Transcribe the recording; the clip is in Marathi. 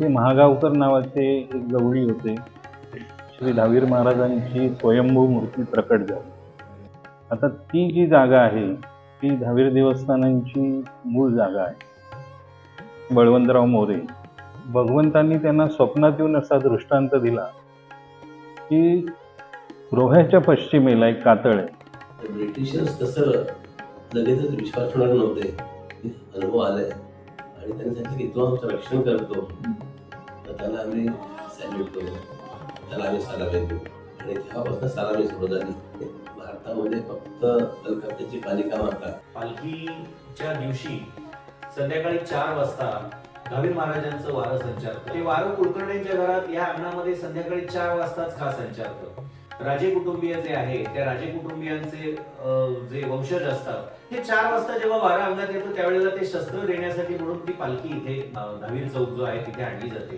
ते महागावकर नावाचे एक गवळी होते. श्री दहावीर महाराजांची स्वयंभू मूर्ती प्रकट झाली. आता ती जी जागा आहे ती दहावीर देवस्थानांची मूळ जागा आहे. बळवंतराव मोरे. भगवंतांनी त्यांना स्वप्नात येऊन असा दृष्टांत दिला की रोह्याच्या पश्चिमेला एक कातळ आहे. ब्रिटिशर्स तसं लगेचच विश्वास ठेवणार नव्हते. अनुभव आलाय. आणि त्यांनी सांगितलं की तो आमचं रक्षण करतो. त्याला आम्ही सॅल्यूट करू. त्याला आम्ही सलामी देऊ. आणि तेव्हापासून सलामी सुरू झाली भारतामध्ये फक्त कलकत्त्याची पालिका माता पालखीच्या दिवशी संध्याकाळी चार वाजता गावी महाराजांचं वारं संचारतं ते वारं कुलकर्णींच्या घरात या अंगणामध्ये संध्याकाळी चार वाजताच का संचारतं राजे कुटुंबीय जे आहे त्या राजे कुटुंबियांचे जे वंशज असतात हे चार वाजता जेव्हा वारा अंगात येतो त्यावेळेला ते शस्त्र देण्यासाठी म्हणून ती पालखी इथे धावीर चौक जो आहे तिथे आणली जाते.